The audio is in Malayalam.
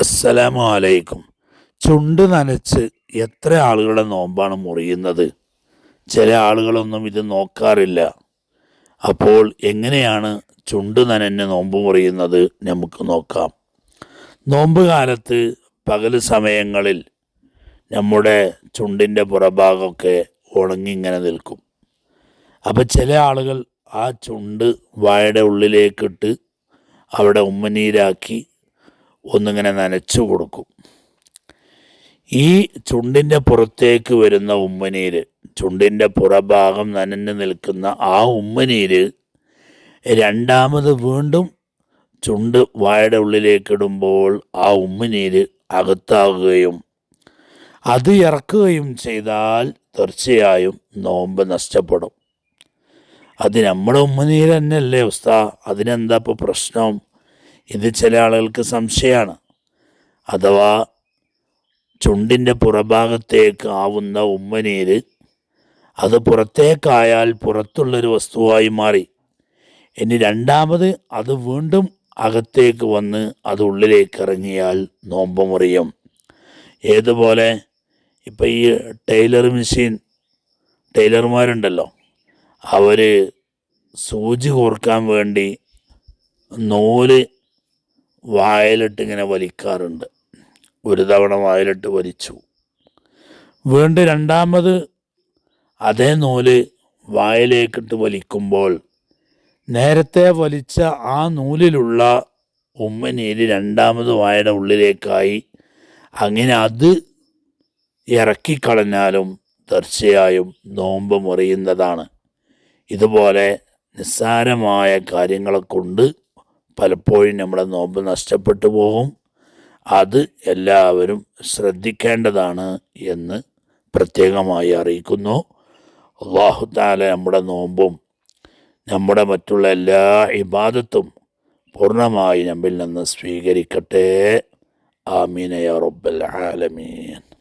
അസ്സലാമു അലൈക്കും ചുണ്ട് നനച്ച് എത്ര ആളുകളുടെ നോമ്പാണ് മുറിയുന്നത്? ചില ആളുകളൊന്നും ഇത് നോക്കാറില്ല. അപ്പോൾ എങ്ങനെയാണ് ചുണ്ട് നനഞ്ഞ് നോമ്പ് മുറിയുന്നത് നമുക്ക് നോക്കാം. നോമ്പ് കാലത്ത് പകൽ സമയങ്ങളിൽ നമ്മുടെ ചുണ്ടിന്റെ പുറഭാഗമൊക്കെ ഉണങ്ങിങ്ങനെ നിൽക്കും. അപ്പം ചില ആളുകൾ ആ ചുണ്ട് വായയുടെ ഉള്ളിലേക്കിട്ട് അവിടെ ഉമ്മനീരാക്കി ഒന്നിങ്ങനെ നനച്ചു കൊടുക്കും. ഈ ചുണ്ടിന്റെ പുറത്തേക്ക് വരുന്ന ഉമ്മനീര് ചുണ്ടിന്റെ പുറഭാഗം നനഞ്ഞു നിൽക്കുന്ന ആ ഉമ്മനീര് രണ്ടാമത് വീണ്ടും ചുണ്ട് വായുടെ ഉള്ളിലേക്കിടുമ്പോൾ ആ ഉമ്മനീര് അകത്താകുകയും അത് ഇറക്കുകയും ചെയ്താൽ തീർച്ചയായും നോമ്പ് നഷ്ടപ്പെടും. അത് നമ്മുടെ ഉമ്മനീര് തന്നെയല്ലേ അവസ്ഥ അതിനെന്താ ഇപ്പോൾ പ്രശ്നം? ഇത് ചില ആളുകൾക്ക് സംശയമാണ്. അഥവാ ചുണ്ടിന്റെ പുറഭാഗത്തേക്ക് ആവുന്ന ഉമ്മനീര് അത് പുറത്തേക്കായാൽ പുറത്തുള്ളൊരു വസ്തുവായി മാറി. ഇനി രണ്ടാമത് അത് വീണ്ടും അകത്തേക്ക് വന്ന് അത് ഉള്ളിലേക്ക് ഇറങ്ങിയാൽ നോമ്പ് മുറിയും. ഏതുപോലെ? ഇപ്പം ഈ ടൈലർ മെഷീൻ ടൈലർമാരുണ്ടല്ലോ. അവർ സൂചി കോർക്കാൻ വേണ്ടി നൂൽ വായിലിട്ട് ഇങ്ങനെ വലിക്കാറുണ്ട്. ഒരു തവണ വായലിട്ട് വലിച്ചു. വീണ്ടും രണ്ടാമത് അതേ നൂൽ വായലേക്കിട്ട് വലിക്കുമ്പോൾ നേരത്തെ വലിച്ച ആ നൂലിലുള്ള ഉമ്മനീര് രണ്ടാമത് വായുടെ ഉള്ളിലേക്കായി അങ്ങനെ അത് ഇറക്കിക്കളഞ്ഞാലും തീർച്ചയായും നോമ്പ് മുറിയുന്നതാണ്. ഇതുപോലെ നിസ്സാരമായ കാര്യങ്ങളെ കൊണ്ട് പലപ്പോഴും നമ്മുടെ നോമ്പ് നഷ്ടപ്പെട്ടു പോകും. അത് എല്ലാവരും ശ്രദ്ധിക്കേണ്ടതാണ് എന്ന് പ്രത്യേകമായി അറിയിക്കുന്നു. അള്ളാഹു താല നമ്മുടെ നോമ്പും നമ്മുടെ മറ്റുള്ള എല്ലാ ഇബാദത്തും പൂർണമായി നമ്മിൽ നിന്ന് സ്വീകരിക്കട്ടെ. ആമീനയ റബ്ബൽ ആലമീൻ.